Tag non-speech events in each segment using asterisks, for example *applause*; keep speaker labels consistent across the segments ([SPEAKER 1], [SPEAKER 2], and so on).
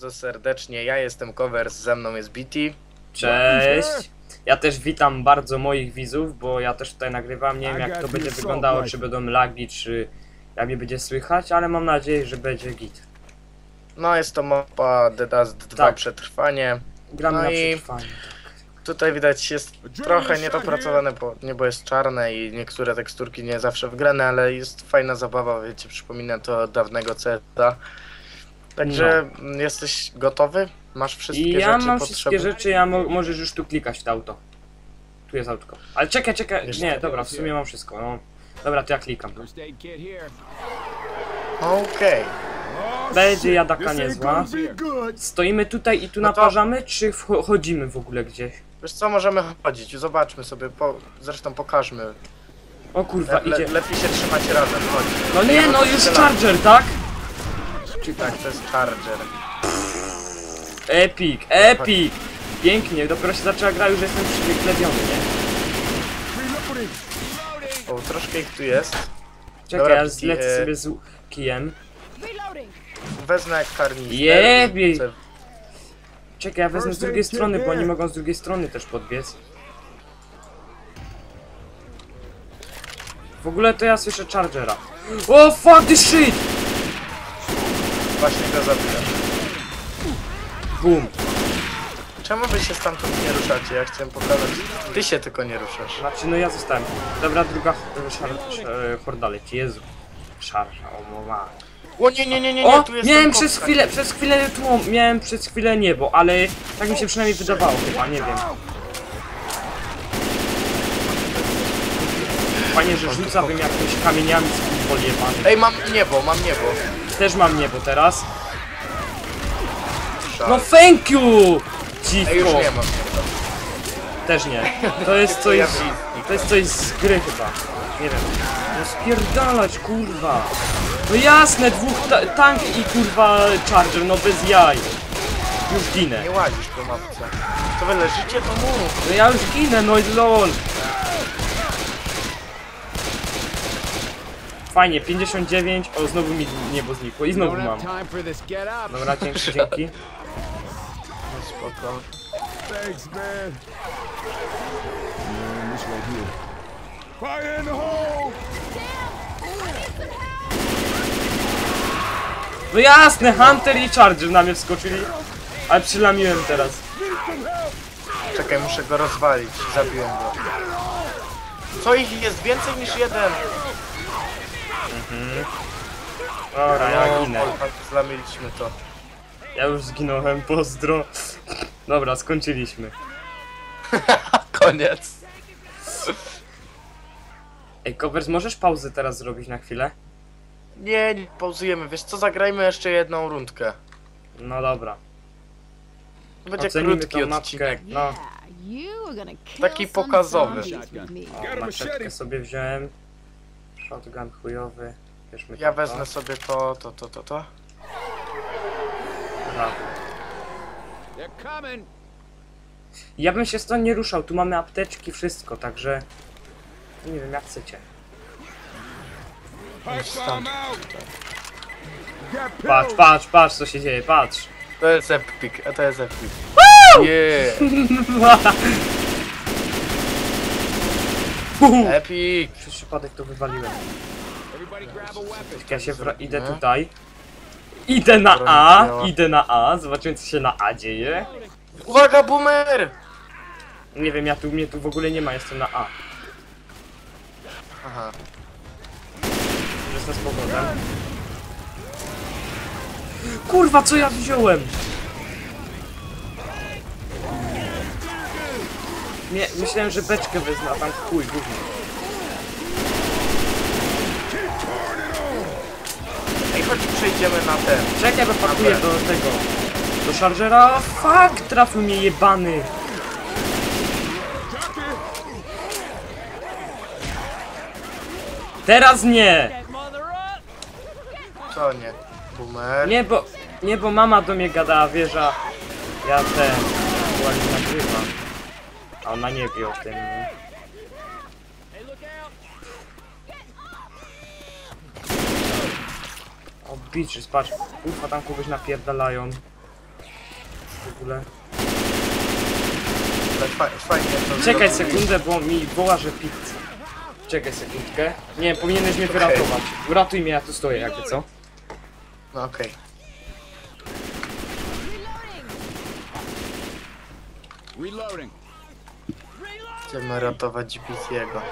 [SPEAKER 1] bardzo serdecznie. Ja jestem Covers, ze mną jest BT.
[SPEAKER 2] Cześć! Ja też witam bardzo moich widzów, bo ja też tutaj nagrywam. Nie wiem jak to będzie wyglądało, czy będą lagi, czy jak mnie będzie słychać, ale mam nadzieję, że będzie git.
[SPEAKER 1] No jest to mapa The Dust 2
[SPEAKER 2] Tak.
[SPEAKER 1] przetrwanie.
[SPEAKER 2] Gramy
[SPEAKER 1] No
[SPEAKER 2] na
[SPEAKER 1] i-
[SPEAKER 2] przetrwanie.
[SPEAKER 1] Tutaj widać jest trochę niedopracowane, bo niebo jest czarne i niektóre teksturki nie zawsze wgrane, ale jest fajna zabawa, wiecie, przypomina to dawnego CETA. Także mm, jesteś gotowy? Masz wszystkie
[SPEAKER 2] I ja
[SPEAKER 1] rzeczy
[SPEAKER 2] mam
[SPEAKER 1] potrzebne?
[SPEAKER 2] wszystkie rzeczy, ja mo możesz już tu klikać w to auto. Tu jest autko. Ale czekaj, czekaj,
[SPEAKER 1] Wiesz
[SPEAKER 2] nie, dobra, w sumie mam wszystko, no. Dobra, to ja klikam.
[SPEAKER 3] First aid kit here.
[SPEAKER 1] Okej.
[SPEAKER 2] Będzie jadaka niezła. Stoimy tutaj i tu
[SPEAKER 1] No to-
[SPEAKER 2] naparzamy, czy wchodzimy w ogóle gdzieś?
[SPEAKER 1] Wiesz co, możemy chodzić, zobaczmy sobie, po... zresztą pokażmy.
[SPEAKER 2] O kurwa,
[SPEAKER 1] Le, le,
[SPEAKER 2] idzie.
[SPEAKER 1] lepiej się trzymać razem, chodź.
[SPEAKER 2] No nie, no już
[SPEAKER 1] Strzelam.
[SPEAKER 2] Charger, tak?
[SPEAKER 1] Tak, to jest Charger.
[SPEAKER 2] Epic, epic! Pięknie, dopiero się zaczęła gra, już jestem przyklepiony, nie?
[SPEAKER 3] Reloading.
[SPEAKER 1] O, troszkę ich tu jest.
[SPEAKER 2] Czekaj,
[SPEAKER 1] Dobra,
[SPEAKER 2] ja zlecę
[SPEAKER 1] e,
[SPEAKER 2] sobie z kijem.
[SPEAKER 1] Wezmę karnister.
[SPEAKER 2] Jebie. Czekaj, ja wezmę z drugiej strony, bo oni mogą z drugiej strony też podbiec. W ogóle to ja słyszę Chargera. O fuck this shit!
[SPEAKER 1] Właśnie go zabiję.
[SPEAKER 2] Boom.
[SPEAKER 1] Czemu wy się stamtąd nie ruszacie? Ja chciałem pokazać. Ty się tylko nie ruszasz.
[SPEAKER 2] Znaczy, no ja zostałem. Dobra, druga e, szar, e, horda leci, Jezu. Szarża, o mama.
[SPEAKER 1] O nie, nie, nie, nie, nie,
[SPEAKER 2] O!
[SPEAKER 1] tu jest
[SPEAKER 2] Miałem
[SPEAKER 1] ten
[SPEAKER 2] przez chwilę, przez chwilę tłum, miałem przez chwilę niebo, ale tak mi się przynajmniej wydawało chyba, nie wiem. Fajnie, że rzuca bym jakimiś kamieniami z futbol jebany.
[SPEAKER 1] Ej, mam niebo, mam niebo.
[SPEAKER 2] Też mam niebo teraz. No thank you!
[SPEAKER 1] Ej, już
[SPEAKER 2] Dziwko.
[SPEAKER 1] nie mam.
[SPEAKER 2] Też nie. To jest coś, to jest coś z gry chyba. Nie wiem. No spierdalać, kurwa. No jasne, dwóch ta tank i kurwa charger, no bez jaj. Już ginę.
[SPEAKER 1] Nie łazisz po mapce. To wy leżycie, to mów.
[SPEAKER 2] No ja już ginę, no i lol. Fajnie, 59, o znowu mi niebo znikło i znowu mam. Dobra, dzięki, dzięki. *laughs*
[SPEAKER 1] No spoko.
[SPEAKER 3] Thanks, man. Man, this right here. Fire in the hole.
[SPEAKER 2] No jasne, Hunter i Charger na mnie wskoczyli. Ale przylamiłem teraz.
[SPEAKER 1] Czekaj, muszę go rozwalić. Zabiłem go. Co ich jest więcej niż jeden?
[SPEAKER 2] Dobra, ja
[SPEAKER 1] No,
[SPEAKER 2] ginę.
[SPEAKER 1] zlamiliśmy to.
[SPEAKER 2] Ja już zginąłem, pozdro. Dobra, skończyliśmy. *laughs*
[SPEAKER 1] Koniec.
[SPEAKER 2] Ej, Covers, możesz pauzę teraz zrobić na chwilę?
[SPEAKER 1] Nie, nie pauzujemy. Wiesz co, zagrajmy jeszcze jedną rundkę.
[SPEAKER 2] No dobra.
[SPEAKER 1] Będzie
[SPEAKER 2] Ocenimy
[SPEAKER 1] krótki
[SPEAKER 2] tą mapkę.
[SPEAKER 1] odcinek.
[SPEAKER 2] No,
[SPEAKER 1] Taki pokazowy.
[SPEAKER 2] o, maczetkę sobie wziąłem. Shotgun chujowy. Bierzmy
[SPEAKER 1] Ja
[SPEAKER 2] to,
[SPEAKER 1] wezmę
[SPEAKER 2] to.
[SPEAKER 1] sobie to, to, to, to, to.
[SPEAKER 3] They're coming.
[SPEAKER 2] Ja bym się stąd nie ruszał, tu mamy apteczki, wszystko, także... Nie wiem, jak chcecie. Patrz,
[SPEAKER 3] pills.
[SPEAKER 2] patrz, patrz, co się dzieje, patrz.
[SPEAKER 1] To jest epic, a to jest epic. Yeah, *laughs* *laughs* epic.
[SPEAKER 2] Przez przypadek to wywaliłem. Ja się wra- idę tutaj. Idę na A, idę na A, zobaczymy co się na A dzieje.
[SPEAKER 1] Uwaga, boomer!
[SPEAKER 2] Nie wiem, ja tu, mnie tu w ogóle nie ma, jestem na A.
[SPEAKER 1] Aha.
[SPEAKER 2] Jestem z powrotem. Kurwa, co ja wziąłem? Nie, myślałem, że beczkę wezmę, a tam chuj, gówno.
[SPEAKER 1] Ej, chodź przejdziemy na ten.
[SPEAKER 2] Czekaj, bo pakuję do tego. Do szarżera. Fuck, trafił mnie jebany. Teraz nie!
[SPEAKER 1] Co nie? Boomer.
[SPEAKER 2] Nie, bo... Nie, bo mama do mnie gadała, wie, że ja ten... Ona nie wie o tym. O, bitches, patrz. Kurwa, tam kogoś napierdalają. w ogóle.
[SPEAKER 1] Fajnie to
[SPEAKER 2] Czekaj sekundę, bo mi woła, że pizza. Czekaj sekundkę. Nie, powinieneś mnie wyratować. Uratuj mnie, ja tu stoję, jakby co?
[SPEAKER 1] No okej.
[SPEAKER 3] Reloading.
[SPEAKER 1] Chcemy ratować
[SPEAKER 3] that?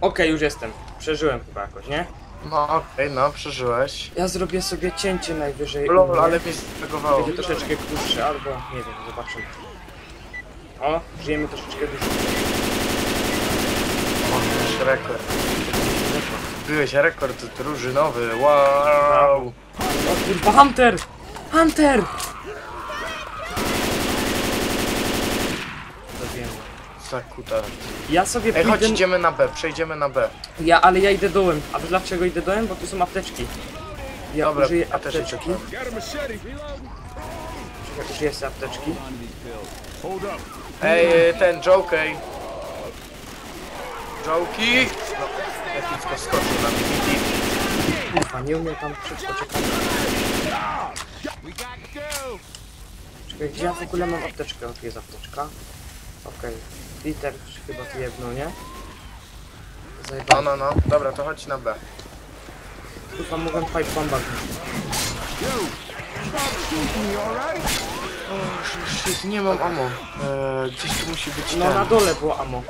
[SPEAKER 2] Okej, już jestem. Przeżyłem chyba jakoś, nie?
[SPEAKER 1] No okej, no przeżyłeś.
[SPEAKER 2] Ja zrobię sobie cięcie najwyżej. u
[SPEAKER 1] Lol,
[SPEAKER 2] mnie.
[SPEAKER 1] ale mnie zreagowało.
[SPEAKER 2] Będzie troszeczkę krótsze, albo nie wiem, zobaczymy. O, żyjemy troszeczkę dłużej.
[SPEAKER 1] Masz rekord. Byłeś rekord drużynowy, wow!
[SPEAKER 2] O kurwa, Hunter! Hunter! Zabiłem.
[SPEAKER 1] Zakuta.
[SPEAKER 2] Ja sobie
[SPEAKER 1] Ej, chodź,
[SPEAKER 2] pójdę...
[SPEAKER 1] idziemy na B, przejdziemy na B.
[SPEAKER 2] Ja, ale ja idę dołem. A dlaczego idę dołem? Bo tu są apteczki. Ja
[SPEAKER 1] Dobra,
[SPEAKER 2] użyję
[SPEAKER 1] a też
[SPEAKER 2] apteczki.
[SPEAKER 1] idę.
[SPEAKER 2] Użyję sobie apteczki.
[SPEAKER 1] Ej, ten Jokey. Jokey! No, Epicko skoczył na mnie.
[SPEAKER 2] Kurwa, nie umiem tam
[SPEAKER 3] to go.
[SPEAKER 2] Czekaj, gdzie ja w ogóle mam apteczkę? O, tu jest apteczka. Okej. Peter chyba tu jedno, nie?
[SPEAKER 1] No,
[SPEAKER 2] Zajebałem.
[SPEAKER 1] no, no. Dobra, to chodź na B.
[SPEAKER 2] Kurwa, mogłem pipe bomba.
[SPEAKER 1] O, shit, nie mam ammo. Eee, gdzieś tu musi być
[SPEAKER 2] No na
[SPEAKER 1] ten.
[SPEAKER 2] dole było ammo.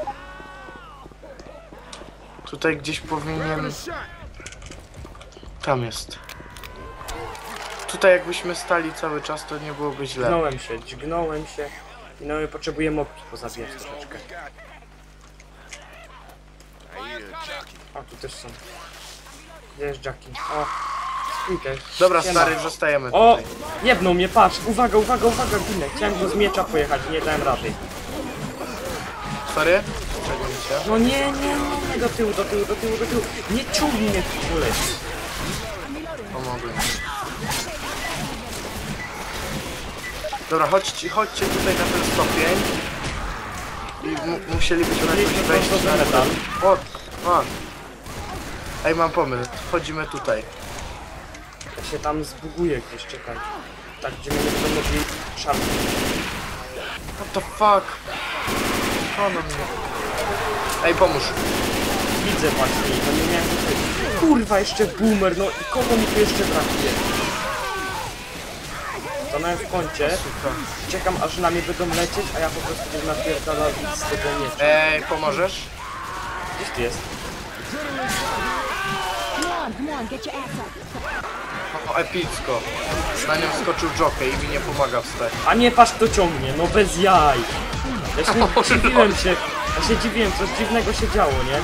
[SPEAKER 1] Tutaj gdzieś powinien... Tam jest. Tutaj jakbyśmy stali cały czas, to nie byłoby źle.
[SPEAKER 2] Dźgnąłem się, dźgnąłem się. I no i potrzebuję mopki pozabijać troszeczkę. A tu też są. Gdzie jest Jackie? O! Peter.
[SPEAKER 1] Dobra,
[SPEAKER 2] Siema.
[SPEAKER 1] stary, zostajemy
[SPEAKER 2] O!
[SPEAKER 1] tutaj.
[SPEAKER 2] Jebnął mnie, patrz! Uwaga, uwaga, uwaga, ginę. Chciałem go z miecza pojechać, nie dałem rady.
[SPEAKER 1] Sorry? Się?
[SPEAKER 2] No nie, nie, nie, do tyłu, do tyłu, do tyłu, do tyłu. Nie ciągnij mnie w ogóle.
[SPEAKER 1] Pomogłem. Dobra, chodźcie, chodźcie tutaj na ten stopień. I mu, musielibyśmy jakoś
[SPEAKER 2] Mieliśmy
[SPEAKER 1] wejść na
[SPEAKER 2] metal.
[SPEAKER 1] O, a. Ej, mam pomysł. Wchodzimy tutaj.
[SPEAKER 2] Ja się tam zbuguję gdzieś, czekaj. Tak, gdzie mnie nie będą mogli szarpnąć.
[SPEAKER 1] What the fuck? O, no mnie. Ej, pomóż.
[SPEAKER 2] Widzę właśnie, to nie miałem tutaj. Kurwa, jeszcze boomer, no i kogo mi tu jeszcze brakuje? Stanąłem w kącie, czekam aż na mnie będą lecieć, a ja po prostu będę napierdalał z tego miecza.
[SPEAKER 1] Ej, pomożesz?
[SPEAKER 2] Gdzieś ty jest?
[SPEAKER 1] O, epicko. Na nią skoczył jockey i mi nie pomaga wstać.
[SPEAKER 2] A nie, patrz kto ciągnie, no bez jaj. Ja się *laughs* dziwiłem się, ja się dziwiłem, coś dziwnego się działo, nie?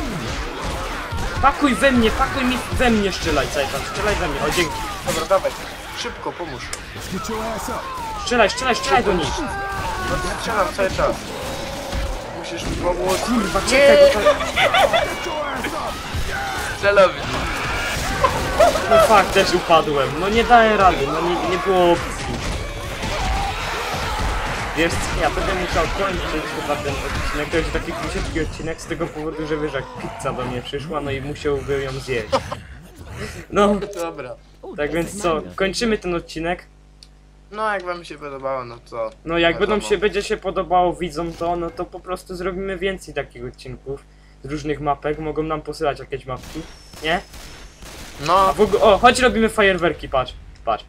[SPEAKER 2] Pakuj we mnie, pakuj mi we mnie strzelaj cały czas, strzelaj we mnie, o dzięki.
[SPEAKER 1] Dobra, dawaj. Szybko, pomóż.
[SPEAKER 2] Strzelaj, strzelaj, strzelaj do nich.
[SPEAKER 1] No strzelam cały czas. Musisz mi pomóc.
[SPEAKER 2] Kurwa, czekaj, bo to...
[SPEAKER 1] Celowy.
[SPEAKER 2] No fakt, też upadłem. No nie dałem rady, no nie, nie było. Wiesz co, ja będę musiał kończyć chyba ten odcinek, to jest taki króciutki odcinek z tego powodu, że wiesz jak pizza do mnie przyszła, no i musiałbym ją zjeść. No,
[SPEAKER 1] Dobra.
[SPEAKER 2] tak więc co, kończymy ten odcinek.
[SPEAKER 1] No, jak wam się podobało, no to...
[SPEAKER 2] No jak będą się, będzie się podobało widzom to, no to po prostu zrobimy więcej takich odcinków z różnych mapek, mogą nam posyłać jakieś mapki, nie?
[SPEAKER 1] No,
[SPEAKER 2] W ogóle, o, chodź robimy fajerwerki, patrz, patrz.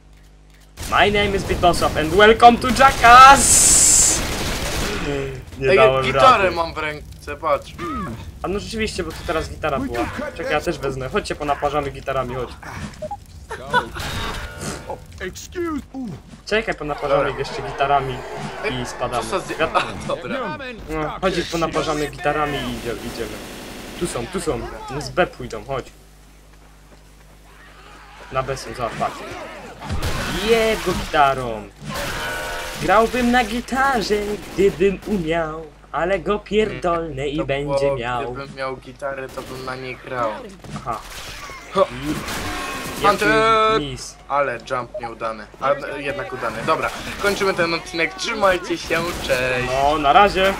[SPEAKER 2] My name is Bitosław and welcome to Jackass! Nie
[SPEAKER 1] Ej,
[SPEAKER 2] dałem
[SPEAKER 1] gitarę
[SPEAKER 2] rady.
[SPEAKER 1] mam w ręce, patrz.
[SPEAKER 2] A no rzeczywiście, bo tu teraz gitara była. Czekaj, ja też wezmę. Chodźcie, ponaparzamy gitarami, chodź. Czekaj, ponaparzamy jeszcze gitarami i spadamy.
[SPEAKER 1] Co za...
[SPEAKER 2] Wiadomo.
[SPEAKER 1] A, *laughs* dobra.
[SPEAKER 2] No, chodź, ponaparzamy gitarami i idzie, idziemy. Tu są, tu są. No Z B pójdą, chodź. Na B są, zobacz. Jego gitarą. Grałbym na gitarze, gdybym umiał, ale go pierdolnę i
[SPEAKER 1] To
[SPEAKER 2] będzie
[SPEAKER 1] było,
[SPEAKER 2] miał.
[SPEAKER 1] Gdybym miał gitarę, to bym na niej grał.
[SPEAKER 2] Aha.
[SPEAKER 1] Ho. Hunter! Ale jump nieudany. A jednak udany. Dobra, kończymy ten odcinek. Trzymajcie się, cześć.
[SPEAKER 2] No, na razie.